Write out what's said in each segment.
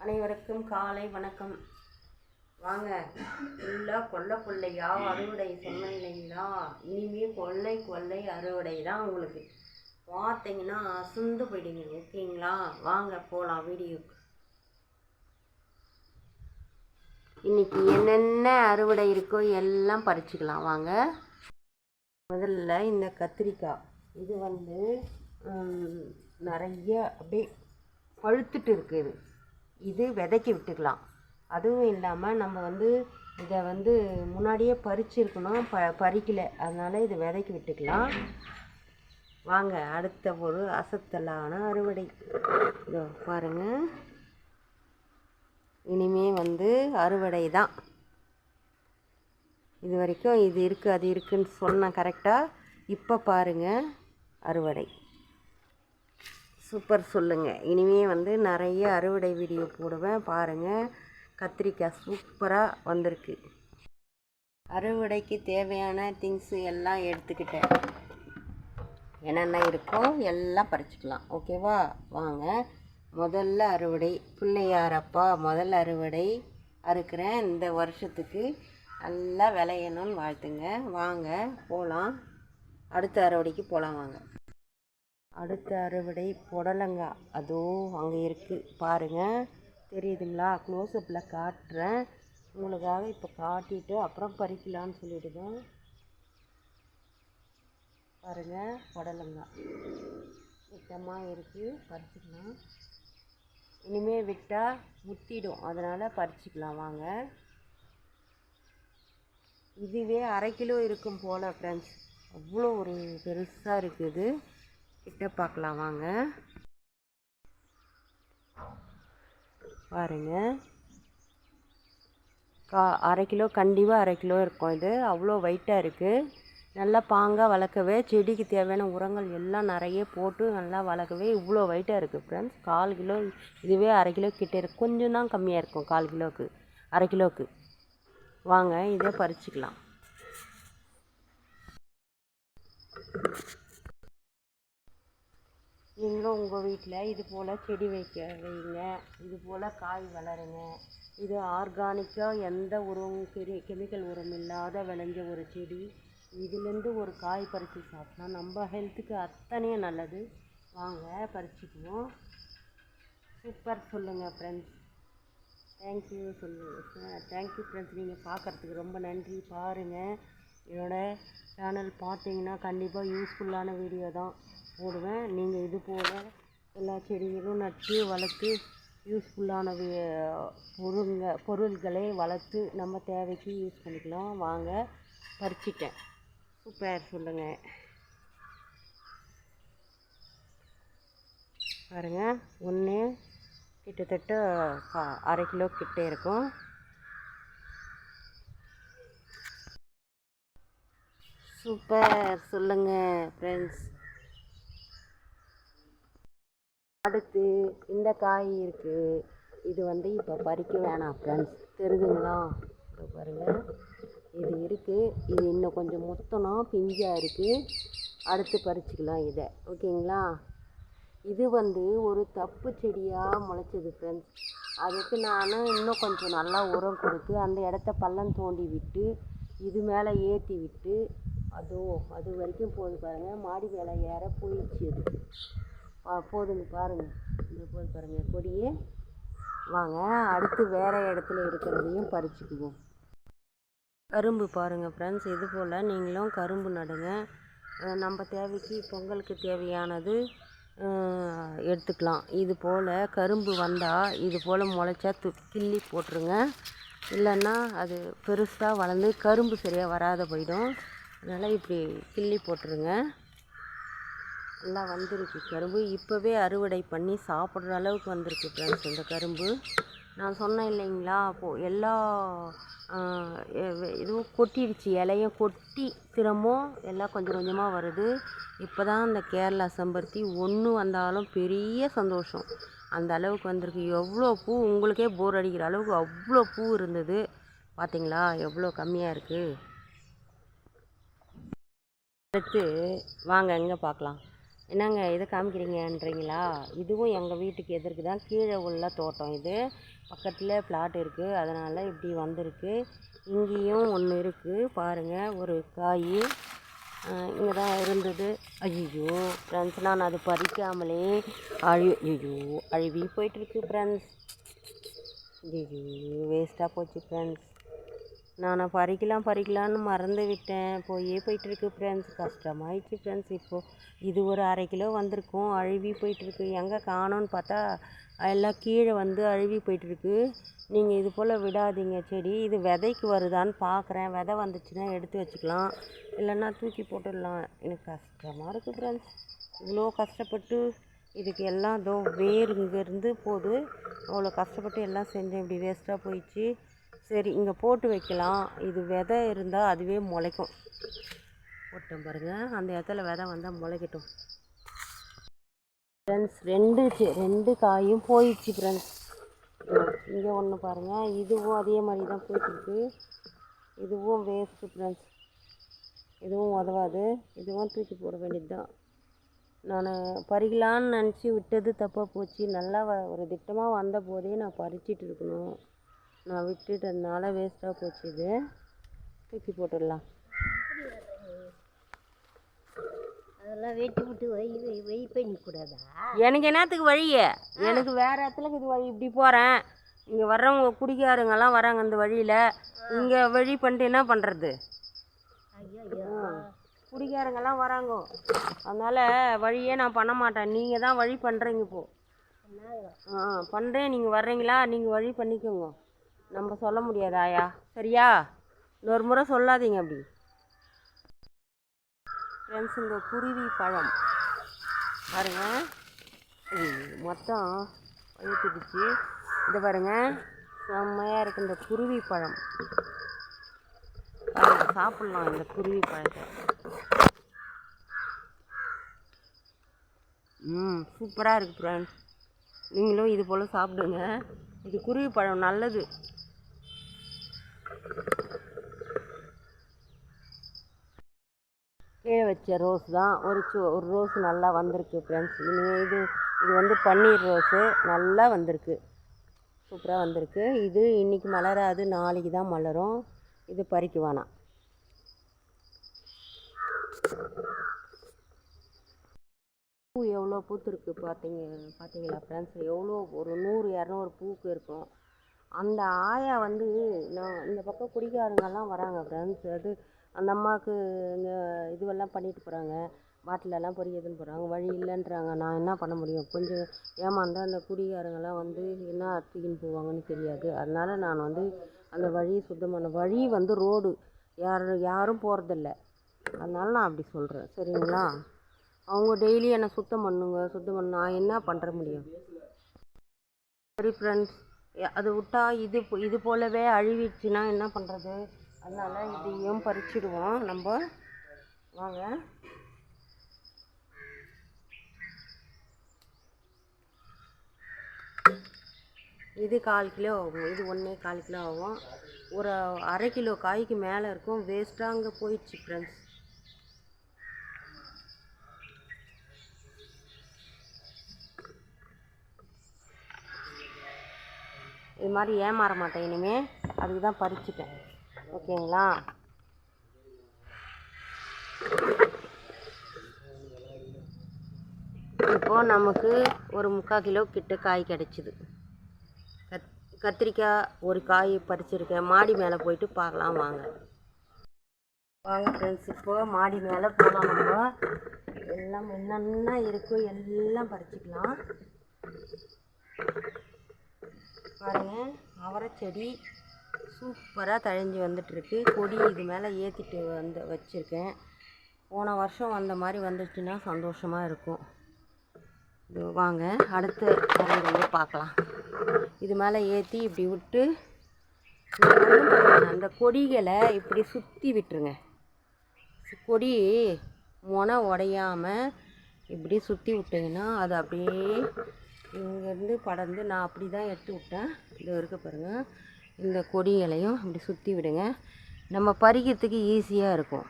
அனைவருக்கும் காலை வணக்கம். வாங்க. ஃபுல்லாக கொல்லை கொள்ளையா அறுவடை சொன்னேன் இல்லைங்களா இனிமே கொள்ளை கொள்ளை அறுவடை தான் உங்களுக்கு. பார்த்தீங்கன்னா அசந்து போயிடுங்க ஓகேங்களா? வாங்க போகலாம் வீடியோக்கு. இன்றைக்கி என்னென்ன அறுவடை இருக்கோ எல்லாம் பறிச்சுக்கலாம். வாங்க. முதல்ல இந்த கத்திரிக்காய். இது வந்து நிறைய அப்படியே பழுத்துட்டு இருக்குது இது விதைக்கி விட்டுக்கலாம். அதுவும் இல்லாமல் நம்ம வந்து இதை வந்து முன்னாடியே பறிச்சிருக்கணும். ப பறிக்கலை. அதனால் இதை விதைக்கி விட்டுக்கலாம். வாங்க அடுத்த ஒரு அசத்தலான அறுவடை. இதோ பாருங்கள் இனிமே வந்து அறுவடை தான். இது வரைக்கும் இது இருக்குது அது இருக்குதுன்னு சொன்னேன் கரெக்டாக இப்போ பாருங்கள் அறுவடை. சூப்பர் சொல்லுங்கள் இனிமே வந்து நிறைய அறுவடை வீடியோ போடுவேன். பாருங்கள் கத்திரிக்காய் சூப்பராக வந்திருக்கு. அறுவடைக்கு தேவையான திங்ஸு எல்லாம் எடுத்துக்கிட்டேன். என்னென்ன இருக்கோ எல்லாம் பறிச்சுக்கலாம். ஓகேவா வாங்க. முதல்ல அறுவடை. பிள்ளையாரப்பா முதல் அறுவடை அறுக்கிறேன். இந்த வருஷத்துக்கு நல்லா விளையணும்னு வாழ்த்துங்க. வாங்க போகலாம் அடுத்த அறுவடைக்கு போகலாம் வாங்க. அடுத்த அறுவடை புடலங்காய் அதோ அங்கே இருக்குது பாருங்கள் தெரியுதுங்களா? க்ளோஸ்அப்பில் காட்டுறேன். உங்களுக்காக இப்போ காட்டிட்டு அப்புறம் பறிக்கலான்னு சொல்லிட்டு தான் பாருங்கள் புடலங்காய் மிட்டமாக இருக்குது பறிச்சுக்கலாம். இனிமேல் விட்டால் முத்திடும். அதனால் பறிச்சுக்கலாம். வாங்க. இதுவே அரை கிலோ இருக்கும் போல் ஃப்ரெண்ட்ஸ் அவ்வளோ ஒரு பெருசாக இருக்குது. கிட்ட பார்க்கலாம் வாங்க. பாருங்க. கா அரை கிலோ கண்டிப்பாக அரை கிலோ இருக்கும் இது. அவ்வளோ வெயிட்டாக இருக்குது நல்லா பாங்காக வளர்க்கவே செடிக்கு தேவையான உரங்கள் எல்லாம் நிறைய போட்டு நல்லா வளர்க்கவே இவ்வளோ வெயிட்டாக இருக்குது ஃப்ரெண்ட்ஸ் கால் கிலோ இதுவே அரை கிலோ கிட்டே இருக்கு. கொஞ்சம் தான் கம்மியாக இருக்கும் கால் கிலோவுக்கு அரை கிலோவுக்கு வாங்க இதை பறிச்சுக்கலாம். நீங்களும் உங்கள் வீட்டில் இது போல் செடி வைக்க வைங்க இது போல் காய் வளருங்க. இது ஆர்கானிக்காக எந்த உரம் கெரி கெமிக்கல் உரம் இல்லாத விளைஞ்ச ஒரு செடி. இதுலேருந்து ஒரு காய் பறித்து சாப்பிட்டா நம்ம ஹெல்த்துக்கு அத்தனையும் நல்லது. வாங்க பறிச்சுக்குவோம். சூப்பர் சொல்லுங்கள் ஃப்ரெண்ட்ஸ் தேங்க்யூ சொல்லுங்கள் தேங்க்யூ ஃப்ரெண்ட்ஸ் நீங்கள் பார்க்குறதுக்கு ரொம்ப நன்றி. பாருங்கள் என்னோட சேனல் பார்த்தீங்கன்னா கண்டிப்பாக யூஸ்ஃபுல்லான வீடியோ தான் போடுவேன். நீங்கள் இது போல் எல்லா செடிகளும் நட்டு வளர்த்து யூஸ்ஃபுல்லான பொருளுங்க பொருள்களை வளர்த்து நம்ம தேவைக்கு யூஸ் பண்ணிக்கலாம். வாங்க பறிச்சிட்டேன். சூப்பர் சொல்லுங்கள் பாருங்கள் ஒன்று கிட்டத்தட்ட கா- அரை கிலோ கிட்டே இருக்கும். சூப்பர். சொல்லுங்க ஃப்ரெண்ட்ஸ் அடுத்து இந்த காய் இருக்குது இது வந்து இப்போ பறிக்க வேணாம் ஃப்ரெண்ட்ஸ் தெரியுதுங்களா இப்போ பாருங்கள் இது இருக்குது இது இன்னும் கொஞ்சம் முத்தணும் பிஞ்சாக இருக்குது அடுத்து பறிச்சுக்கலாம் இதை. ஓகேங்களா? இது வந்து ஒரு தப்பு செடியாக முளைச்சது ஃப்ரெண்ட்ஸ் அதுக்கு நான் இன்னும் கொஞ்சம் நல்லா உரம் கொடுத்து அந்த இடத்த பள்ளம் தோண்டி விட்டு இது மேலே ஏற்றி விட்டு அதோ அது வரைக்கும் போகுது பாருங்கள் மாடி மேலே ஏற போயிடுச்சு அது. போதுங்க பாருங்கள் இந்த போது பாருங்கள் கொடியே. வாங்க அடுத்து வேறு இடத்துல இருக்கிறதையும் பறிச்சுக்குவோம். கரும்பு பாருங்கள் ஃப்ரெண்ட்ஸ் இது போல் நீங்களும் கரும்பு நடுங்க. நம்ம தேவைக்கு பொங்கலுக்கு தேவையானது எடுத்துக்கலாம். இது போல் கரும்பு வந்தால் இது போல் முளைச்சா து கிள்ளி போட்டுருங்க. இல்லைன்னா அது பெருசாக வளர்ந்து கரும்பு சரியாக வராத போயிடும். அதனால் இப்படி கிள்ளி போட்டுருங்க. நல்லா வந்திருக்கு கரும்பு. இப்போவே அறுவடை பண்ணி சாப்பிட்ற அளவுக்கு வந்திருக்கு ஃப்ரெண்ட்ஸ் இந்த கரும்பு. நான் சொன்னேன் இல்லைங்களா அப்போது எல்லா இதுவும் கொட்டிடுச்சு இலையும் கொட்டி திறமும் எல்லாம் கொஞ்சம் கொஞ்சமாக வருது. இப்போ தான் இந்த கேரளா செம்பருத்தி ஒன்று வந்தாலும் பெரிய சந்தோஷம். அந்த அளவுக்கு வந்திருக்கு. எவ்வளோ பூ உங்களுக்கே போர் அடிக்கிற அளவுக்கு அவ்வளோ பூ இருந்தது. பார்த்தீங்களா எவ்வளோ கம்மியாக இருக்குது அடுத்து வாங்க எங்கே பார்க்கலாம் என்னங்க இதை காமிக்கிறீங்கன்றீங்களா? இதுவும் எங்கள் வீட்டுக்கு எதிர்க்கு தான். கீழே உள்ள தோட்டம் இது. பக்கத்தில் பிளாட் இருக்குது அதனால் இப்படி வந்திருக்கு. இங்கேயும் ஒன்று இருக்குது பாருங்கள் ஒரு காய். இங்கே தான் இருந்தது. ஐயோ ஃப்ரெண்ட்ஸ் நான் அது பறிக்காமலே அழி ஐயோ அழுவி போயிட்டுருக்கு ஃப்ரெண்ட்ஸ் ஐயோ வேஸ்ட்டாக போச்சு ஃப்ரெண்ட்ஸ் நான் பறிக்கலாம் பறிக்கலான்னு மறந்து விட்டேன். போயே போயிட்டுருக்கு ஃப்ரெண்ட்ஸ் கஷ்டமாயிடுச்சு ஃப்ரெண்ட்ஸ் இப்போது இது ஒரு அரை கிலோ வந்திருக்கும். அழுவி போயிட்டுருக்கு. எங்கே காணோன்னு பார்த்தா எல்லாம் கீழே வந்து அழுவி போயிட்டுருக்கு. நீங்கள் இது போல் விடாதீங்க. செடி இது விதைக்கு வருதான்னு பார்க்குறேன் விதை வந்துச்சுன்னா எடுத்து வச்சுக்கலாம். இல்லைன்னா தூக்கி போட்டுடலாம். எனக்கு கஷ்டமாக இருக்குது ஃப்ரெண்ட்ஸ் இவ்வளோ கஷ்டப்பட்டு இதுக்கு எல்லாம் இதோ வேர் இங்கேருந்து போகுது அவ்வளோ கஷ்டப்பட்டு எல்லாம் செஞ்சேன். இப்படி வேஸ்ட்டாக போயிடுச்சு. சரி இங்கே போட்டு வைக்கலாம். இது விதை இருந்தால் அதுவே முளைக்கும். போட்டோம் பாருங்கள் அந்த இடத்துல விதை வந்தால் முளைக்கட்டும். ஃப்ரெண்ட்ஸ் ரெண்டு ரெண்டு காயும் போயிடுச்சு ஃப்ரெண்ட்ஸ் இங்கே ஒன்று பாருங்கள் இதுவும் அதே மாதிரி தான் போயிட்டுருக்கு. இதுவும் வேஸ்ட்டு ஃப்ரெண்ட்ஸ் இதுவும் உதவாது. இதுவும் தூக்கி போட வேண்டியது தான் நான் பறிக்கலான்னு நினச்சி விட்டது தப்பாக போச்சு. நல்லா வ ஒரு திட்டமாக வந்த போதே நான் பறிச்சிட்டு இருக்கணும். நான் விட்டுட்டதுனால வேஸ்ட்டாக போச்சு இது. தூக்கி போட்டுடலாம். அதெல்லாம் வெட்டி விட்டு வை வை வை பண்ணிக்கூடாதா எனக்கு என்னத்துக்கு வழி? எனக்கு வேற இடத்துல இது வழி இப்படி போகிறேன் இங்கே வர்றவங்க குடிக்காரங்கெல்லாம் வராங்க இந்த வழியில். இங்கே வழி பண்ணிட்டு என்ன பண்ணுறது குடிக்காரங்கெல்லாம் வராங்க. அதனால் வழியே நான் பண்ண மாட்டேன். நீங்கள் தான் வழி பண்ணுறீங்க இப்போ. ஆ பண்ணுறேன் நீங்கள் வர்றீங்களா? நீங்கள் வழி பண்ணிக்கோங்க. நம்ம சொல்ல முடியாது ஆயா. சரியா? இன்னொரு முறை சொல்லாதீங்க அப்படி. ஃப்ரெண்ட்ஸ் இந்த குருவி பழம். பாருங்க. மொத்தம் வயிற்றுடுச்சு இது பாருங்க. செம்மையாக இருக்கு இந்த குருவி பழம். சாப்பிட்லாம் இந்த குருவி பழத்தை. ம் சூப்பராக இருக்குது ஃப்ரெண்ட்ஸ் நீங்களும் இது போல் சாப்பிடுங்க. இது குருவி பழம் நல்லது. கீழே வச்ச ரோஸ் தான். ஒரு சு ஒரு ரோஸ் நல்லா வந்திருக்கு ஃப்ரெண்ட்ஸ் இனிமேல் இது இது வந்து பன்னீர் ரோஸு. நல்லா வந்திருக்கு. சூப்பராக வந்திருக்கு. இது இன்றைக்கி மலராது நாளைக்கு தான் மலரும். இது பறிக்கு வேணாம் பூ எவ்வளோ பூத்துருக்கு பார்த்தீங்க பார்த்தீங்களா ஃப்ரெண்ட்ஸ் எவ்வளோ ஒரு நூறு இரநூறு பூக்கு இருக்கும். அந்த ஆயா வந்து நான் இந்த பக்கம் குடிகாரங்கெல்லாம் வராங்க ஃப்ரெண்ட்ஸ் அது அந்த அம்மாவுக்கு இந்த இதுவெல்லாம் பண்ணிட்டு போகிறாங்க பாட்டிலெல்லாம் பொறிக்கிறதுன்னு போகிறாங்க வழி இல்லைன்றாங்க. நான் என்ன பண்ண முடியும்? கொஞ்சம் ஏமாந்தால் அந்த குடிகாரங்கெல்லாம் வந்து என்ன தூக்கின்னு போவாங்கன்னு தெரியாது. அதனால் நான் வந்து அந்த வழியை சுத்தம் பண்ண வழி வந்து ரோடு. யார் யாரும் போகிறதில்ல அதனால நான் அப்படி சொல்கிறேன் சரிங்களா? அவங்க டெய்லி என்னை சுத்தம் பண்ணுங்க சுத்தம் பண்ண நான் என்ன பண்ணுற முடியும்? சரி ஃப்ரெண்ட்ஸ் அது விட்டா இது இது போலவே அழுகிடுச்சின்னா என்ன பண்ணுறது அதனால் இதையும் பறிச்சிடுவோம். நம்ம வாங்க. இது கால் கிலோ ஆகும். இது ஒன்றே கால் கிலோ ஆகும். ஒரு அரை கிலோ காய்க்கு மேலே இருக்கும். வேஸ்ட்டாக அங்கே போயிடுச்சு ஃப்ரெண்ட்ஸ் இது மாதிரி ஏமாற மாட்டேன் இனிமேல் அதுக்கு தான் பறிச்சிட்டேன். ஓகேங்களா? இப்போது நமக்கு ஒரு முக்கால் கிலோ கிட்ட காய் கிடச்சிது. கத் கத்திரிக்காய் ஒரு காய் பறிச்சிருக்கேன். மாடி மேலே போயிட்டு பார்க்கலாம் வாங்க. வாங்க ஃப்ரெண்ட்ஸ் இப்போது மாடி மேலே போகலாம் நம்ம. எல்லாம் என்னென்ன இருக்கோ எல்லாம் பறிச்சிக்கலாம். பாருங்க. அவரைச்செடி சூப்பராக தழைஞ்சி வந்துட்டுருக்கு. கொடி இது மேலே ஏற்றிட்டு வந்து வச்சுருக்கேன். போன வருஷம் வந்த மாதிரி வந்துச்சுன்னா சந்தோஷமாக இருக்கும். இது வாங்க அடுத்த வந்து பார்க்கலாம். இது மேலே ஏற்றி இப்படி விட்டு அந்த கொடிகளை இப்படி சுற்றி விட்டுருங்க. கொடி முனை உடையாமல் இப்படி சுற்றி விட்டிங்கன்னா அது அப்படியே இங்கேருந்து படர்ந்து நான் அப்படி தான் எடுத்து விட்டேன். இது இருக்க பாருங்கள் இந்த கொடிகளையும் இப்படி சுற்றி விடுங்க. நம்ம பறிக்கிறதுக்கு ஈஸியாக இருக்கும்.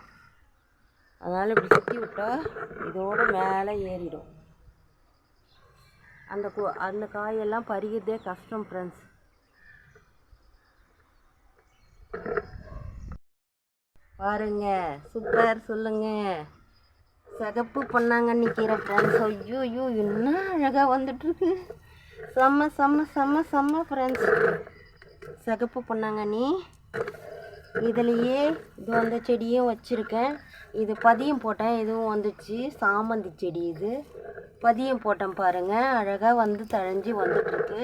அதனால் இப்படி சுற்றி விட்டா இதோட மேலே ஏறிடும். அந்த கு- அந்த காயெல்லாம் பறிக்கிறதே கஷ்டம் ஃப்ரெண்ட்ஸ் பாருங்க. சூப்பர் சொல்லுங்கள் சிகப்பு பொன்னாங்கண்ணி கீரை ஃப்ரெண்ட்ஸ் ஐயோ ஐயோ என்ன அழகாக வந்துட்டுருக்கு. செம்ம செம்ம செம்ம செம்ம ஃப்ரெண்ட்ஸ் சிகப்பு பொன்னாங்கண்ணி இதுலேயே இது அந்த செடியும் வச்சுருக்கேன். இது பதியம் போட்டேன் இதுவும் வந்துச்சு. சாமந்தி செடி இது. பதியம் போட்டேன் பாருங்கள் அழகாக வந்து தழைஞ்சி வந்துட்டுருக்கு.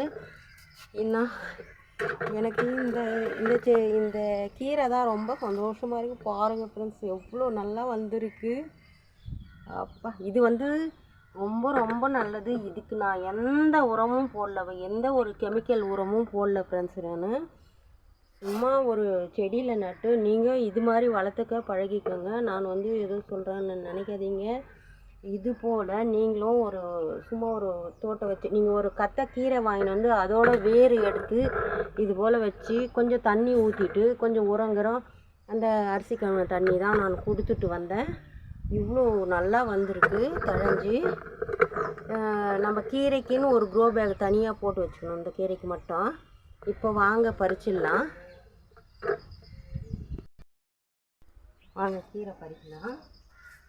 இன்னும் எனக்கு இந்த இந்த செ இந்த கீரை தான் ரொம்ப சந்தோஷமாக இருக்குது பாருங்கள் ஃப்ரெண்ட்ஸ் எவ்வளோ நல்லா வந்திருக்கு. அப்பா இது வந்து ரொம்ப ரொம்ப நல்லது. இதுக்கு நான் எந்த உரமும் போடல எந்த ஒரு கெமிக்கல் உரமும் போடல ஃப்ரெண்ட்ஸ் நான். சும்மா ஒரு செடியில் நட்டு நீங்கள் இது மாதிரி வளர்த்துக்க பழகிக்கோங்க. நான் வந்து எதுவும் சொல்கிறேன்னு நினைக்காதீங்க. இது போல் நீங்களும் ஒரு சும்மா ஒரு தோட்டம் வச்சு நீங்கள் ஒரு கத்தை கீரை வாங்கின்னு வந்து அதோட வேர் எடுத்து இது போல் வச்சு கொஞ்சம் தண்ணி ஊற்றிட்டு கொஞ்சம் உரங்குறோம் அந்த அரிசி கழுவின தண்ணி தான் நான் கொடுத்துட்டு வந்தேன். இவ்வளோ நல்லா வந்திருக்கு தழைஞ்சி. நம்ம கீரைக்குன்னு ஒரு க்ரோ பேக் தனியாக போட்டு வச்சுக்கணும் இந்த கீரைக்கு மட்டும். இப்போ வாங்க பறிச்சிடலாம். வாங்க கீரை பறிக்கலாம்.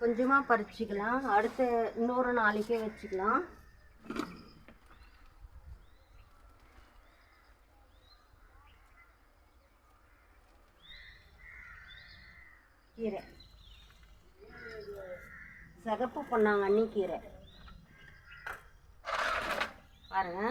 கொஞ்சமாக பறிச்சுக்கலாம். அடுத்த இன்னொரு நாளைக்கே வச்சுக்கலாம். கீரை. சிகப்பு பொன்னாங்கண்ணி கீரை. பாருங்க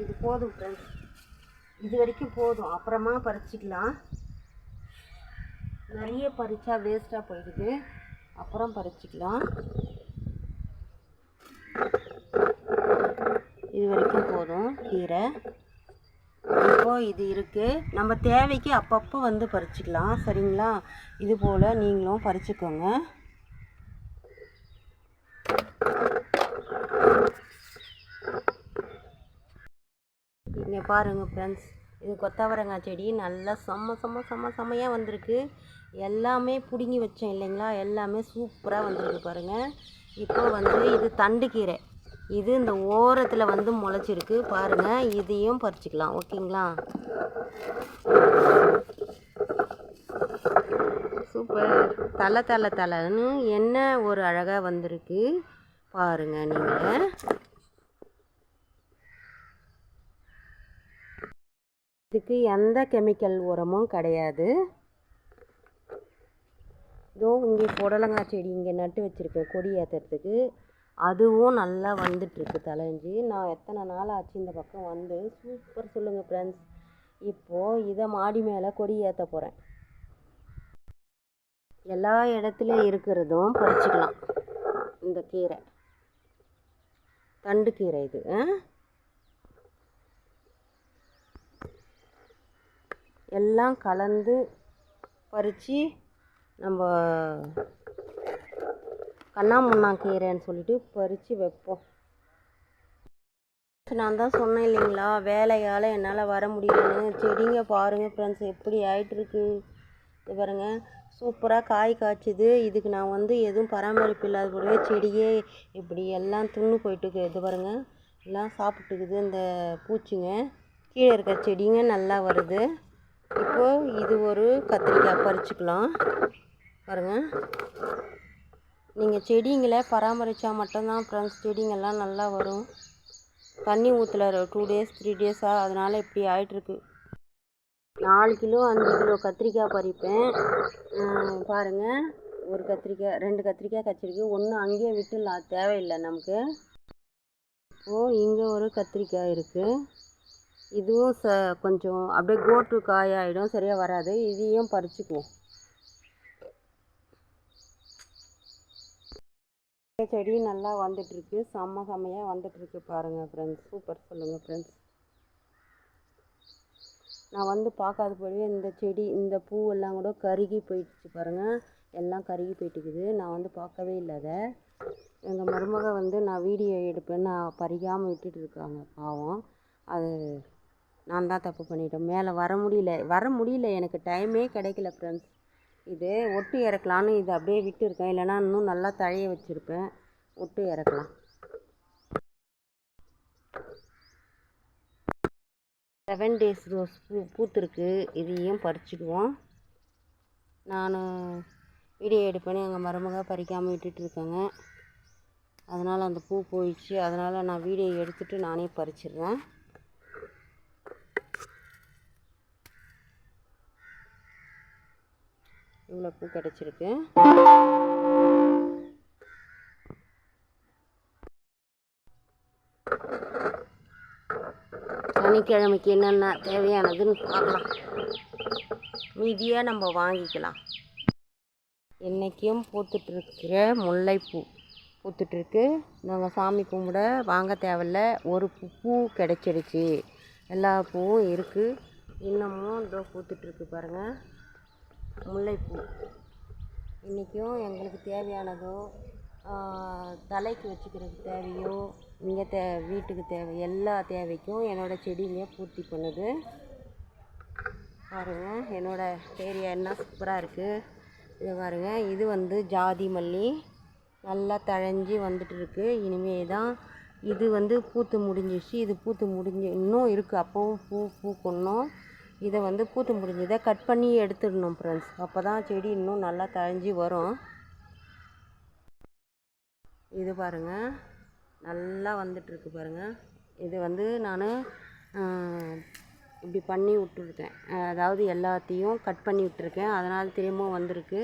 இது போதும் ஃப்ரெண்ட்ஸ் இது வரைக்கும் போதும். அப்புறமா பறிச்சிக்கலாம். நிறைய பறித்தா வேஸ்ட்டாக போயிடுது. அப்புறம் பறிச்சிக்கலாம். இது வரைக்கும் போதும் கீரை. இப்போது இது இருக்குது நம்ம தேவைக்கு அப்பப்போ வந்து பறிச்சிக்கலாம். சரிங்களா? இது போல் நீங்களும் பறிச்சுக்கோங்க இங்கே பாருங்கள் ஃப்ரெண்ட்ஸ் இது கொத்தவரங்காய் செடி நல்லா செம்ம செம்ம செம்ம செம்மையாக வந்திருக்கு. எல்லாமே பிடுங்கி வச்சேன் இல்லைங்களா? எல்லாமே சூப்பராக வந்திருக்கு பாருங்கள் இப்போ வந்து இது தண்டுக்கீரை. இது இந்த ஓரத்தில் வந்து முளைச்சிருக்கு. பாருங்கள் இதையும் பறிச்சிக்கலாம். ஓகேங்களா? சூப்பர். தலை தலை தலைன்னு என்ன ஒரு அழகாக வந்திருக்கு பாருங்கள் நீங்கள் இதுக்கு எந்த கெமிக்கல் உரமும் கிடையாது. இதோ இங்கே புடலங்காய் செடி இங்கே நட்டு வச்சுருக்கேன் கொடி ஏற்றுறதுக்கு அதுவும் நல்லா வந்துட்டுருக்கு தலைஞ்சி. நான் எத்தனை நாள் ஆச்சு இந்த பக்கம் வந்து. சூப்பர் சொல்லுங்கள் ஃப்ரெண்ட்ஸ் இப்போது இதை மாடி மேலே கொடி ஏற்ற போகிறேன் எல்லா இடத்துலையும் இருக்கிறதும் பறிச்சுக்கலாம். இந்த கீரை. தண்டு கீரை இது எல்லாம் கலந்து பறித்து நம்ம கண்ணாமுண்ணா கீரைன்னு சொல்லிட்டு பறித்து வைப்போம். நான் தான் சொன்னேன் இல்லைங்களா வேலையால் என்னால் வர முடியலன்னு. செடிங்க பாருங்கள் ஃப்ரெண்ட்ஸ் எப்படி ஆயிட்டிருக்கு. இது பாருங்க சூப்பராக காய் காய்ச்சுது. இதுக்கு நான் வந்து எதுவும் பராமரிப்பு இல்லாத கூடவே செடியே இப்படி எல்லாம் துண்ணு போயிட்டுருக்கு இது பாருங்க எல்லாம் சாப்பிட்டுக்குது இந்த பூச்சிங்க கீழே இருக்கிற செடிங்க நல்லா வருது. இப்போது இது ஒரு கத்திரிக்காய் பறிச்சுக்கலாம். பாருங்கள் நீங்கள் செடிங்களை பராமரித்தா மட்டும்தான் ஃப்ரெண்ட்ஸ் செடிங்கள்லாம் நல்லா வரும். தண்ணி ஊற்றல டூ டேஸ் த்ரீ டேஸாக அதனால் இப்படி ஆகிட்டுருக்கு நாலு கிலோ அஞ்சு கிலோ கத்திரிக்காய் பறிப்பேன். பாருங்கள் ஒரு கத்திரிக்காய் ரெண்டு கத்திரிக்காய் கச்சிருக்கு ஒன்று அங்கேயே விட்டுலாம் தேவையில்லை நமக்கு. இப்போது இங்கே ஒரு கத்திரிக்காய் இருக்குது இதுவும் ச கொஞ்சம் அப்படியே கோட்டு காயாயிடும் சரியாக வராது. இதையும் பறிச்சுக்குவோம். செடி நல்லா வந்துட்டுருக்கு. செம்ம செம்மையாக வந்துட்டுருக்கு பாருங்கள் ஃப்ரெண்ட்ஸ் சூப்பர் சொல்லுங்கள் ஃப்ரெண்ட்ஸ் நான் வந்து பார்க்காத போலவே இந்த செடி இந்த பூவெல்லாம் கூட கருகி போயிடுச்சு பாருங்கள் எல்லாம் கருகி போயிட்டுக்குது. நான் வந்து பார்க்கவே இல்லை அதை. எங்கள் மருமக வந்து நான் வீடியோ எடுப்பேன் நான் பறிக்காமல் விட்டுட்டு இருக்காங்க பாவம். அது நான் தான் தப்பு பண்ணிட்டேன் மேலே வர முடியல. வர முடியல. எனக்கு டைமே கிடைக்கல ஃப்ரெண்ட்ஸ் இது ஒட்டு இறக்கலான்னு இது அப்படியே விட்டு இருக்கேன் இல்லைன்னா இன்னும் நல்லா தழைய வச்சுருப்பேன். ஒட்டு இறக்கலாம். செவன் டேஸ் ரோஸ் பூ பூத்துருக்கு. இதையும் பறிச்சுக்குவோம் நான் வீடியோ எடுப்பேன்னு எங்கள் மருமக பறிக்காமல் விட்டுட்டுருக்காங்க அதனால் அந்த பூ போயிடுச்சு. அதனால் நான் வீடியோ எடுத்துகிட்டு நானே பறிச்சிடுறேன். இவ்வளோ பூ கிடச்சிருக்கு. சனிக்கிழமைக்கு என்னென்ன தேவையானதுன்னு பார்க்கலாம். மீதியாக நம்ம வாங்கிக்கலாம். என்றைக்கும் பூத்துட்ருக்கிற முல்லைப்பூ. பூத்துட்ருக்கு. நாங்கள் சாமி கும்பிட வாங்க தேவையில்ல. ஒரு பூ கிடச்சிருச்சு எல்லா பூவும் இருக்குது இன்னமும் இதோ பூத்துட்ருக்கு பாருங்கள் முல்லைப்பூ. இன்றைக்கும் எங்களுக்கு தேவையானதோ தலைக்கு வச்சுக்கிறதுக்கு தேவையோ இங்கே தே வீட்டுக்கு தேவை எல்லா தேவைக்கும் என்னோடய செடிங்க பூர்த்தி பண்ணுது. பாருங்கள் என்னோடய ஏரியா என்ன சூப்பராக இருக்குது இது பாருங்கள் இது வந்து ஜாதி மல்லி. நல்லா தழைஞ்சி வந்துட்டு இருக்கு. இனிமே தான் இது வந்து பூத்து முடிஞ்சிச்சு இது பூத்து முடிஞ்சு இன்னும் இருக்குது அப்போவும் பூ பூக்கணும் இதை வந்து பூத்து முடிஞ்சதை கட் பண்ணி எடுத்துடணும் ஃப்ரெண்ட்ஸ் அப்போ தான் செடி இன்னும் நல்லா தழைஞ்சி வரும். இது பாருங்கள் நல்லா வந்துட்டுருக்கு பாருங்கள் இது வந்து நான் இப்படி பண்ணி விட்டுருக்கேன். அதாவது எல்லாத்தையும் கட் பண்ணி விட்டுருக்கேன். அதனால் திரும்பவும் வந்திருக்கு.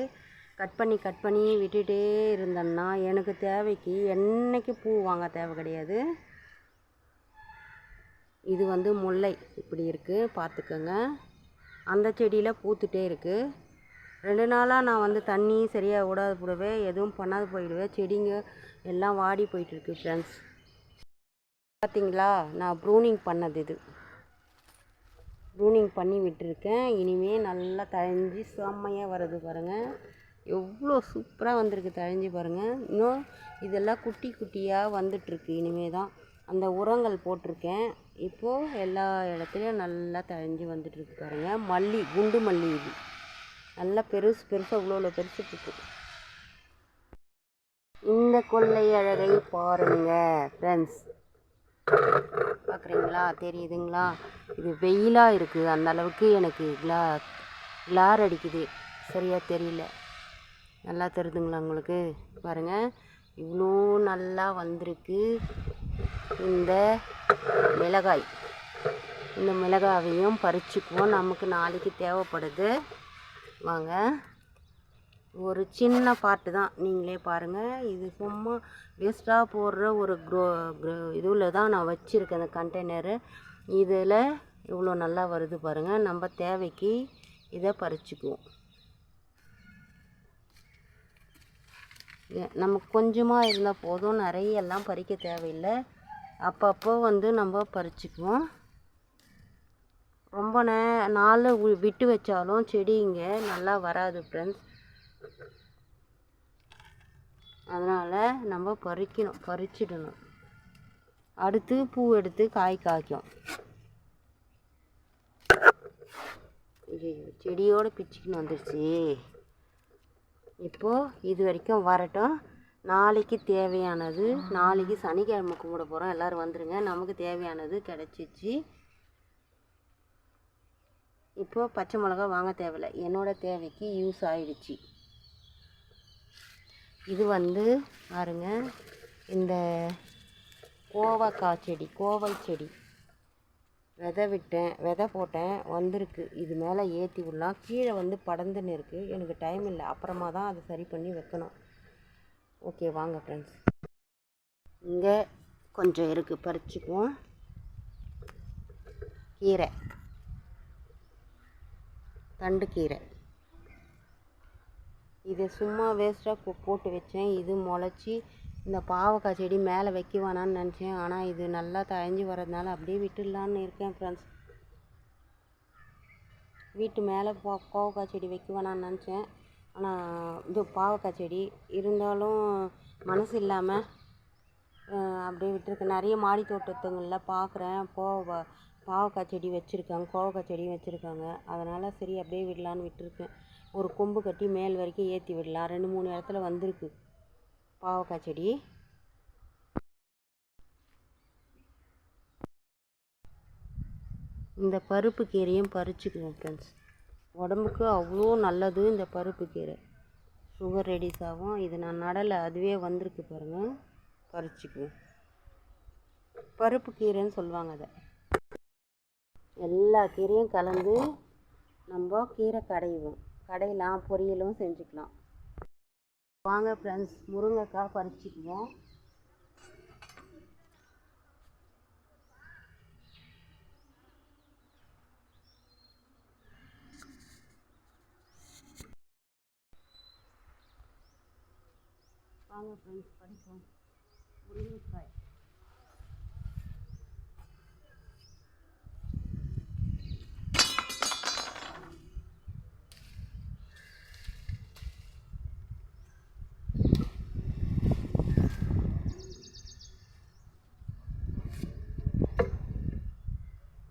கட் பண்ணி கட் பண்ணி விட்டுட்டே இருந்தேன்னா எனக்கு தேவைக்கு என்னைக்கு பூ வாங்க தேவை கிடையாது. இது வந்து முல்லை இப்படி இருக்குது பார்த்துக்கோங்க. அந்த செடியில் பூத்துட்டே இருக்குது ரெண்டு நாளாக நான் வந்து தண்ணி சரியாக விடாது போடுவேன் எதுவும் பண்ணாது போயிடுவேன் செடிங்க எல்லாம் வாடி போயிட்டுருக்கு ஃப்ரெண்ட்ஸ் பார்த்தீங்களா நான் ப்ரூனிங் பண்ணது இது. ப்ரூனிங் பண்ணி விட்டுருக்கேன். இனிமே நல்லா தழைஞ்சி செம்மையாக வருது பாருங்கள் எவ்வளோ சூப்பராக வந்திருக்கு தழைஞ்சி பாருங்கள் இன்னும் இதெல்லாம் குட்டி குட்டியாக வந்துட்டுருக்கு இனிமே தான். அந்த உரங்கள் போட்டிருக்கேன். இப்போது எல்லா இடத்துலையும் நல்லா தழைஞ்சி வந்துட்டுருக்கு பாருங்கள் மல்லி குண்டு மல்லி இது. நல்லா பெருசு பெருசாக இவ்வளோ இவ்வளோ பெருசு பூக்கு. இந்த கொள்ளை அழகை பாருங்க ஃப்ரெண்ட்ஸ் பார்க்குறீங்களா தெரியுதுங்களா? இது வெயிலாக இருக்குது அந்த அளவுக்கு எனக்கு கிளா கிளார் அடிக்குது. சரியாக தெரியல. நல்லா தெரியுதுங்களா உங்களுக்கு? பாருங்கள் இவ்வளோ நல்லா வந்திருக்கு. இந்த மிளகாய். இந்த மிளகாவையும் பறிச்சுக்குவோம். நமக்கு நாளைக்கு தேவைப்படுது. வாங்க. ஒரு சின்ன பாட்டு தான். நீங்களே பாருங்கள் இது சும்மா வேஸ்ட்டாக போடுற ஒரு க்ரோ க்ரோ இதுவில் தான் நான் வச்சுருக்கேன் அந்த கண்டெய்னரு இதில் இவ்வளோ நல்லா வருது பாருங்கள் நம்ம தேவைக்கு இதை பறிச்சுக்குவோம். நமக்கு கொஞ்சமாக இருந்தால் போதும். நிறைய எல்லாம் பறிக்க தேவையில்லை. அப்பப்போ வந்து நம்ம பறிச்சுக்குவோம். ரொம்ப நே நாள் வி- விட்டு வச்சாலும் செடிங்க நல்லா வராது ஃப்ரெண்ட்ஸ் அதனால் நம்ம பறிக்கணும் பறிச்சிடணும். அடுத்து பூ எடுத்து காய் காய்க்கும். ஐயையோ, செடியோட பிச்சுக்கின்னு வந்துடுச்சு இப்போது இது வரைக்கும் வரட்டும். நாளைக்கு தேவையானது நாளைக்கு சனிக்கிழமை கும்பிட போகிறோம் எல்லோரும் வந்துடுங்க நமக்கு தேவையானது கிடச்சிச்சு. இப்போ பச்சை மிளகா வாங்க தேவையில்ல. என்னோட தேவைக்கு யூஸ் ஆயிடுச்சு. இது வந்து பாருங்க இந்த கோவக்காய் செடி கோவை செடி. விதை விட்டேன் விதை போட்டேன் வந்திருக்கு. இது மேலே ஏற்றி விடலாம். கீழே வந்து படந்துன்னு இருக்குது எனக்கு டைம் இல்லை. அப்புறமா தான் அதை சரி பண்ணி வைக்கணும். ஓகே வாங்க ஃப்ரெண்ட்ஸ் இங்கே கொஞ்சம் இருக்குது பறிச்சுக்குவோம். கீரை. தண்டு கீரை. இது சும்மா வேஸ்ட்டாக போட்டு வச்சேன். இது முளைச்சி இந்த பாவக்காய் செடி மேலே வைக்க வேணான்னு நினச்சேன். ஆனால் இது நல்லா தழைஞ்சி வர்றதுனால அப்படியே விட்டுடலான்னு இருக்கேன் ஃப்ரெண்ட்ஸ் வீட்டு மேலே பா பாவக்காய் செடி வைக்க வேணான்னு நினச்சேன். ஆனால் இது பாவக்காய் செடி. இருந்தாலும் மனசு இல்லாமல் அப்படியே விட்டிருக்கேன் நிறைய மாடி தோட்டத்துங்களில் பார்க்குறேன். போவ பாவக்காய் செடி வச்சுருக்காங்க. கோவக்காய் செடியும் வச்சுருக்காங்க. அதனால் சரி அப்படியே விடலான்னு விட்டுருக்கேன் ஒரு கொம்பு கட்டி மேல் வரைக்கும் ஏற்றி விடலாம். ரெண்டு மூணு இடத்துல வந்திருக்கு பாவக்காய் செடி. இந்த பருப்பு கீரையும் பறிச்சுக்குவேன் ஃப்ரெண்ட்ஸ் உடம்புக்கு அவ்வளோ நல்லது இந்த பருப்பு கீரை. சுகர் ரெடியூஸ் ஆகும். இது நான் நடலை அதுவே வந்திருக்கு பாருங்கள் பறிச்சுக்குவேன் பருப்பு கீரைன்னு சொல்லுவாங்க அதை. எல்லா கீரையும் கலந்து நம்ம கீரை கடைவோம். கடையலாம் பொரியலும் செஞ்சுக்கலாம். வாங்க ஃப்ரெண்ட்ஸ் முருங்கைக்காய் பறிச்சுக்குவோம். வாங்க ஃப்ரெண்ட்ஸ் படிப்போம். முருங்கைக்காய்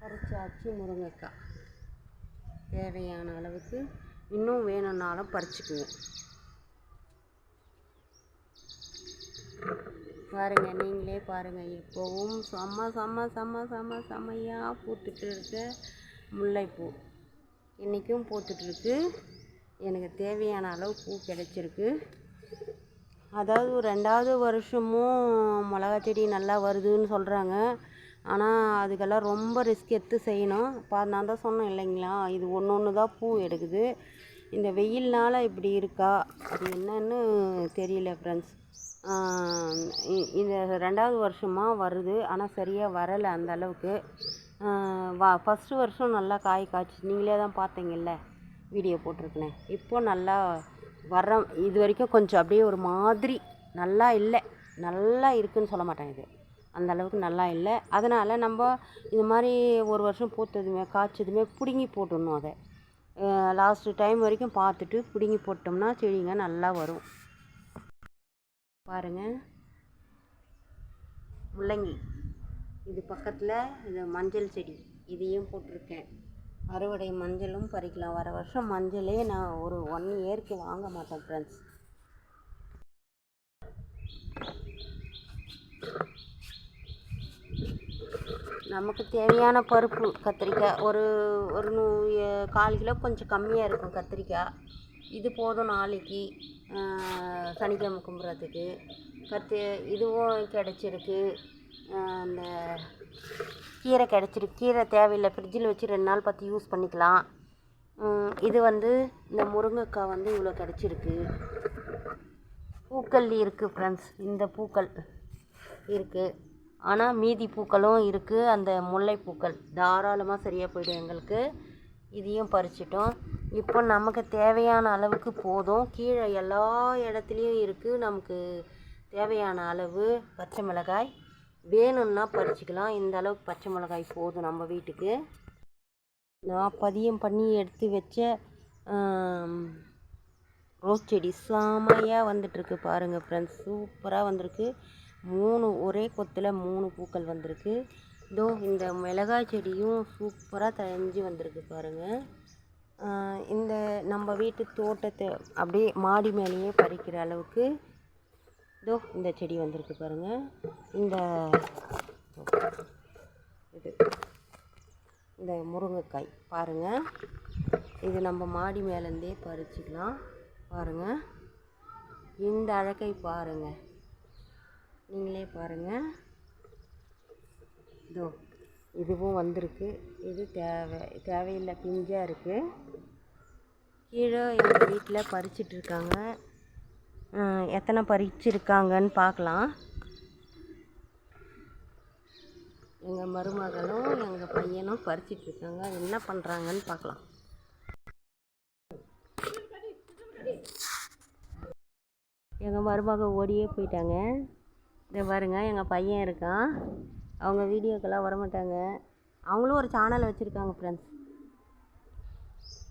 பறிச்சாச்சு முருங்கைக்காய். தேவையான அளவுக்கு இன்னும் வேணும்னாலும் பறிச்சுக்குவோம் பாருங்க நீங்களே பாருங்க. இப்போவும் செம்ம செம்ம செம்ம செம்ம செம்மையாக பூத்துட்டு இருக்க முல்லைப்பூ. இன்றைக்கும் பூத்துட்ருக்கு எனக்கு தேவையான அளவு பூ கிடச்சிருக்கு. அதாவது ரெண்டாவது வருஷமும் மிளகா செடி நல்லா வருதுன்னு சொல்கிறாங்க ஆனால் அதுக்கெல்லாம் ரொம்ப ரிஸ்க் எடுத்து செய்யணும். இப்போ நான் தான் சொன்னேன் இல்லைங்களா? இது ஒன்று ஒன்று தான் பூ எடுக்குது. இந்த வெயில்னால் இப்படி இருக்கா? அது என்னன்னு தெரியல ஃப்ரெண்ட்ஸ் இந்த ரெண்டாவது வருஷமாக வருது. ஆனால் சரியாக வரலை அந்த அளவுக்கு. வா ஃபஸ்ட்டு வருஷம் நல்லா காய் காய்ச்சி நீங்களே தான் பார்த்தீங்கல்ல வீடியோ போட்டிருக்கேன். இப்போ நல்லா வர இது வரைக்கும் கொஞ்சம் அப்படியே ஒரு மாதிரி நல்லா இல்லை. நல்லா இருக்குதுன்னு சொல்ல மாட்டேன் இது. அந்த அளவுக்கு நல்லா இல்லை. அதனால் நம்ம இது மாதிரி ஒரு வருஷம் பூத்ததுமே காய்ச்சதுமே பிடுங்கி போட்டுடணும் அதை. லாஸ்ட்டு டைம் வரைக்கும் பார்த்துட்டு பிடுங்கி போட்டோம்னா செடிங்க நல்லா வரும். பாருங்கள் முள்ளங்கி. இது பக்கத்தில் இது மஞ்சள் செடி. இதையும் போட்டிருக்கேன். அறுவடை மஞ்சளும் பறிக்கலாம். வர வருஷம் மஞ்சளே நான் ஒரு ஒன் இயருக்கு வாங்க மாட்டேன் ஃப்ரெண்ட்ஸ் நமக்கு தேவையான பருப்பு கத்திரிக்காய். ஒரு ஒரு நூ கால் கிலோ கொஞ்சம் கம்மியாக இருக்கும் கத்திரிக்காய். இது போதும் நாளைக்கு சனிக்கிழமை கும்பிட்றதுக்கு கற்று இதுவும் கிடச்சிருக்கு. அந்த கீரை கிடச்சிருக்கு. கீரை தேவையில்லை. ஃப்ரிட்ஜில் வச்சு ரெண்டு நாள் பார்த்து யூஸ் பண்ணிக்கலாம். இது வந்து இந்த முருங்கைக்காய் வந்து இவ்வளோ கிடச்சிருக்கு. பூக்கள் இருக்குது ஃப்ரெண்ட்ஸ் இந்த பூக்கள் இருக்குது ஆனால் மீதி பூக்களும் இருக்குது அந்த முல்லை பூக்கள் தாராளமாக சரியாக போய்டும் எங்களுக்கு. இதையும் பறிச்சிட்டோம். இப்போ நமக்கு தேவையான அளவுக்கு போதும். கீழே எல்லா இடத்துலையும் இருக்குது நமக்கு தேவையான அளவு பச்சை மிளகாய். வேணும்னா பறிச்சுக்கலாம். இந்த அளவுக்கு பச்சை மிளகாய் போதும் நம்ம வீட்டுக்கு. நான் பதியம் பண்ணி எடுத்து வச்ச ரோஸ் செடி செமையாக வந்துட்டுருக்கு பாருங்கள் ஃப்ரெண்ட்ஸ் சூப்பராக வந்திருக்கு. மூணு ஒரே கொத்தில் மூணு பூக்கள் வந்திருக்கு. இதோ இந்த மிளகாய் செடியும் சூப்பராக தழைஞ்சி வந்திருக்கு பாருங்கள் இந்த நம்ம வீட்டு தோட்டத்தை அப்படியே மாடி மேலேயே பறிக்கிற அளவுக்கு இதோ இந்த செடி வந்திருக்கு பாருங்கள் இந்த இது இந்த முருங்கைக்காய் பாருங்கள் இது நம்ம மாடி மேலேருந்தே பறிச்சிக்கலாம் பாருங்கள் இந்த அழகை பாருங்கள் நீங்களே பாருங்கள் இதோ இதுவும் வந்திருக்கு. இது தேவை தேவையில்லை பிஞ்சாக இருக்குது கீழே எங்கள் வீட்டில் பறிச்சிட்டு இருக்காங்க எத்தனை பறிச்சிருக்காங்கன்னு பார்க்கலாம் எங்கள் மருமகளும் எங்கள் பையனும் பறிச்சிட்டு இருக்காங்க என்ன பண்ணுறாங்கன்னு பார்க்கலாம் எங்கள் மருமக ஓடியே போயிட்டாங்க. இதை பாருங்கள் எங்கள் பையன் இருக்கான். அவங்க வீடியோக்கெல்லாம் வரமாட்டாங்க. அவங்களும் ஒரு சேனல் வச்சுருக்காங்க ஃப்ரெண்ட்ஸ்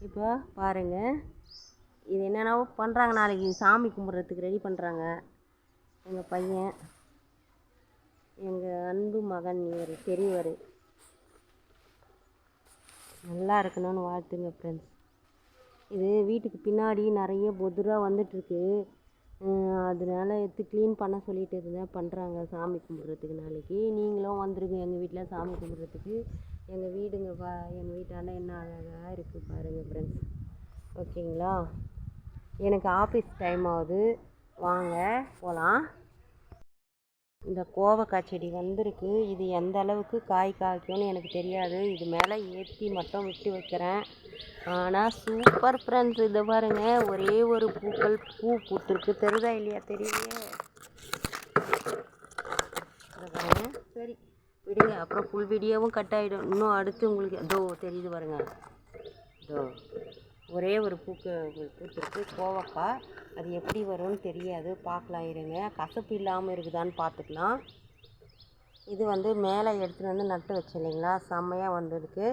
இப்போ பாருங்க. இது என்னென்னவோ பண்ணுறாங்க நாளைக்கு. சாமி கும்பிட்றதுக்கு ரெடி பண்ணுறாங்க எங்கள் பையன் எங்கள் அன்பு மகன் இவர் பெரியவர். நல்லா இருக்கணும்னு வாழ்த்துங்க ஃப்ரெண்ட்ஸ் இது வீட்டுக்கு பின்னாடி நிறைய பொதுராக வந்துட்டுருக்கு. அதனால எடுத்து க்ளீன் பண்ண சொல்லிட்டு இருந்தேன். பண்ணுறாங்க சாமி கும்பிட்றதுக்கு நாளைக்கு. நீங்களும் வந்துருங்க. எங்கள் வீட்டில் சாமி கும்பிட்றதுக்கு. எங்கள் வீடுங்க பா எங்கள் வீட்டாண்ட என்ன அழகாக இருக்குது பாருங்கள் ஃப்ரெண்ட்ஸ் ஓகேங்களா எனக்கு ஆஃபீஸ் டைம் ஆகுது. வாங்க போகலாம் இந்த கோவக்காய் செடி வந்திருக்கு. இது எந்த அளவுக்கு காய் காய்க்கும்னு எனக்கு தெரியாது. இது மேலே ஏற்றி மட்டும் விட்டு வைக்கிறேன். ஆனால் சூப்பர் ஃப்ரெண்ட்ஸ் இதை பாருங்க. ஒரே ஒரு பூக்கள் பூ பூத்துருக்கு. தெரியுதா இல்லையா? தெரியலையே. சரி விடுங்க. அப்புறம் ஃபுல் வீடியோவும் கட் ஆகிடும் இன்னும் அடுத்து உங்களுக்கு இதோ தெரியுது பாருங்க. இதோ ஒரே ஒரு பூக்கு பூத்திருக்கு. கோவக்காய். அது எப்படி வரும்னு தெரியாது. பார்க்கலாம் இருங்க. கசப்பு இல்லாமல் இருக்குதான்னு பார்த்துக்கலாம். இது வந்து மேலே எடுத்துகிட்டு வந்து நட்டு வச்சேன் இல்லைங்களா? செம்மையாக வந்திருக்கு.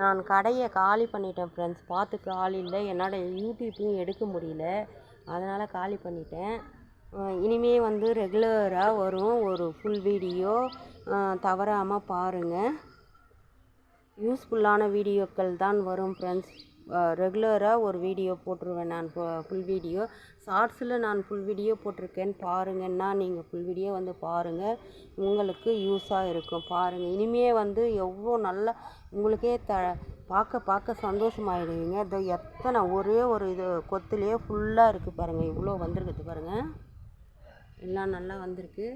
நான் கடையை காலி பண்ணிட்டேன் ஃப்ரெண்ட்ஸ் பார்த்துக்க ஆள் இல்லை. என்னோடய யூடியூப்பையும் எடுக்க முடியல. அதனால் காலி பண்ணிட்டேன். இனிமே வந்து ரெகுலராக வரும் ஒரு ஃபுல் வீடியோ தவறாமல் பாருங்கள் யூஸ்ஃபுல்லான வீடியோக்கள் தான் வரும் ஃப்ரெண்ட்ஸ் ரெகுலராக ஒரு வீடியோ போட்டுருவேன் நான் ஃபுல் வீடியோ. ஷார்ட்ஸில் நான் ஃபுல் வீடியோ போட்டிருக்கேன். பாருங்கன்னா நீங்கள் ஃபுல் வீடியோ வந்து பாருங்கள் உங்களுக்கு யூஸாக இருக்கும். பாருங்கள் இனிமே வந்து எவ்வளோ நல்லா உங்களுக்கே த பார்க்க பார்க்க சந்தோஷமாயிடுவீங்க. இதோ எத்தனை ஒரே ஒரு இது கொத்துலேயே ஃபுல்லாக இருக்குது பாருங்கள் இவ்வளோ வந்திருக்குது பாருங்கள் எல்லாம் நல்லா வந்திருக்கு.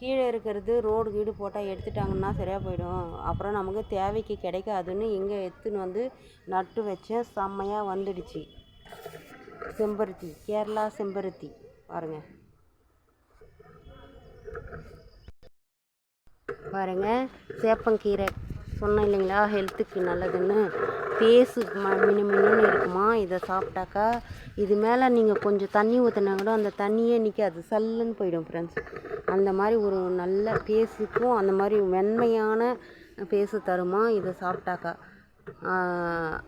கீழே இருக்கிறது ரோடு கீடு போட்டால் எடுத்துட்டாங்கன்னா சரியாக போயிடும். அப்புறம் நமக்கு தேவைக்கு கிடைக்காதுன்னு இங்கே எடுத்துன்னு வந்து நட்டு வச்சேன் செம்மையாக வந்துடுச்சு. செம்பருத்தி கேரளா செம்பருத்தி. பாருங்கள் பாருங்க. சேப்பங்கீரை. சொன்னேன் இல்லைங்களா ஹெல்த்துக்கு நல்லதுன்னு. பேஸு ம மினு மினுன்னு இருக்குமா இதை சாப்பிட்டாக்கா? இது மேலே நீங்கள் கொஞ்சம் தண்ணி ஊற்றினா கூட அந்த தண்ணியே நிற்காது சல்லுன்னு போயிடும் ஃப்ரெண்ட்ஸ் அந்த மாதிரி ஒரு நல்ல பேஸுக்கும் அந்த மாதிரி மென்மையான பேஸு தருமா இதை சாப்பிட்டாக்கா.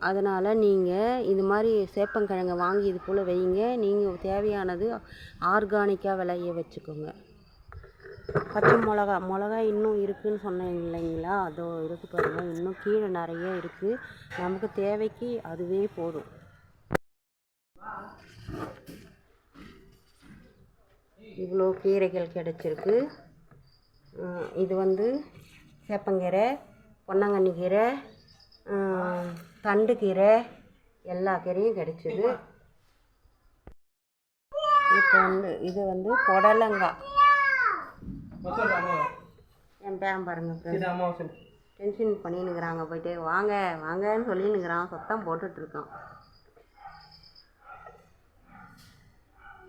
அதனால் நீங்கள் இது மாதிரி சேப்பங்கிழங்கை வாங்கி இது போல் வைங்க. நீங்கள் தேவையானது ஆர்கானிக்காக விளைய வச்சுக்கோங்க. பச்சை மிளகா மிளகா இன்னும் இருக்குதுன்னு சொன்னேன் இல்லைங்களா? அதோ இருக்குது பாருங்கள் இன்னும் கீழே நிறைய இருக்குது நமக்கு தேவைக்கு அதுவே போதும். இவ்வளோ கீரைகள் கிடச்சிருக்கு. இது வந்து சேப்பங்கீரை பொன்னாங்கண்ணி கீரை தண்டு கீரை எல்லா கீரையும் கிடச்சிது இப்போ வந்து இது வந்து புடலங்காய். என் பேன் பாருங்க. டென்ஷன் பண்ணின்னுக்குறாங்க போயிட்டு. வாங்க வாங்கன்னு சொல்லின்னுக்குறான். சத்தம் போட்டுட்டு இருக்கான்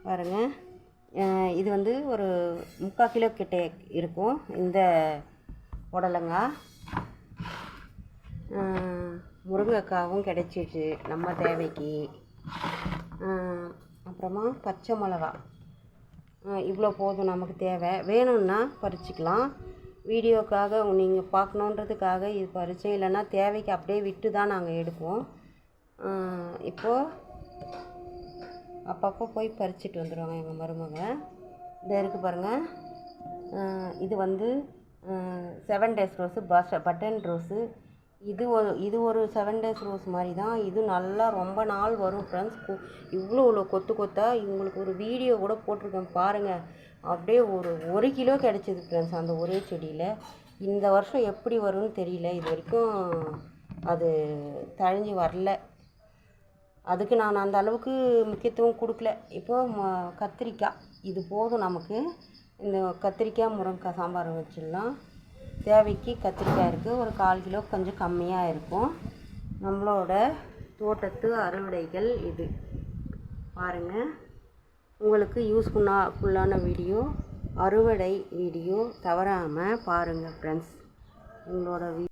பாருங்க இது வந்து ஒரு முக்கால் கிலோ கிட்ட இருக்கும் இந்த புடலங்காய் அஹ் முருங்கைக்காவும் கிடைச்சிச்சு நம்ம தேவைக்கு. அப்புறமா பச்சை மிளகா. இவ்வளோ போதும் நமக்கு தேவை. வேணும்னா பறிச்சிக்கலாம். வீடியோக்காக நீங்கள் பார்க்கணுன்றதுக்காக இது பறித்தோம் இல்லைன்னா தேவைக்கு அப்படியே விட்டு தான் நாங்கள் எடுப்போம் இப்போது அப்பப்போ போய் பறிச்சிட்டு வந்துடுவாங்க எங்கள் மருமக. இந்த இருக்குது பாருங்கள் இது வந்து செவன் டேஸ் ரோஸு பஸ் பட்டன் ரோஸு இது ஒரு இது ஒரு செவன் டேஸ் ரோஸ் மாதிரி தான் இது நல்லா ரொம்ப நாள் வரும் ஃப்ரெண்ட்ஸ் இவ்வளோ இவ்வளோ கொத்து கொத்தா இவங்களுக்கு ஒரு வீடியோ கூட போட்டிருக்கேன் பாருங்கள் அப்படியே ஒரு ஒரு கிலோ கிடச்சிது ஃப்ரெண்ட்ஸ் அந்த ஒரே செடியில். இந்த வருஷம் எப்படி வரும்னு தெரியல. இது வரைக்கும் அது தழிஞ்சு வரல. அதுக்கு நான் அந்த அளவுக்கு முக்கியத்துவம் கொடுக்கல. இப்போ ம- கத்திரிக்காய். இது போதும் நமக்கு. இந்த கத்திரிக்காய் முருங்கைக்காய் சாம்பார் வச்சிடலாம். தேவைக்கு கத்திரிக்காய் இருக்குது ஒரு கால் கிலோ கொஞ்சம் கம்மியாக இருக்கும். நம்மளோட தோட்டத்து அறுவடைகள் இது. பாருங்கள் உங்களுக்கு யூஸ்ஃபுல்லா ஃபுல்லான வீடியோ அறுவடை வீடியோ தவறாமல் பாருங்கள் ஃப்ரெண்ட்ஸ் உங்களோட வீ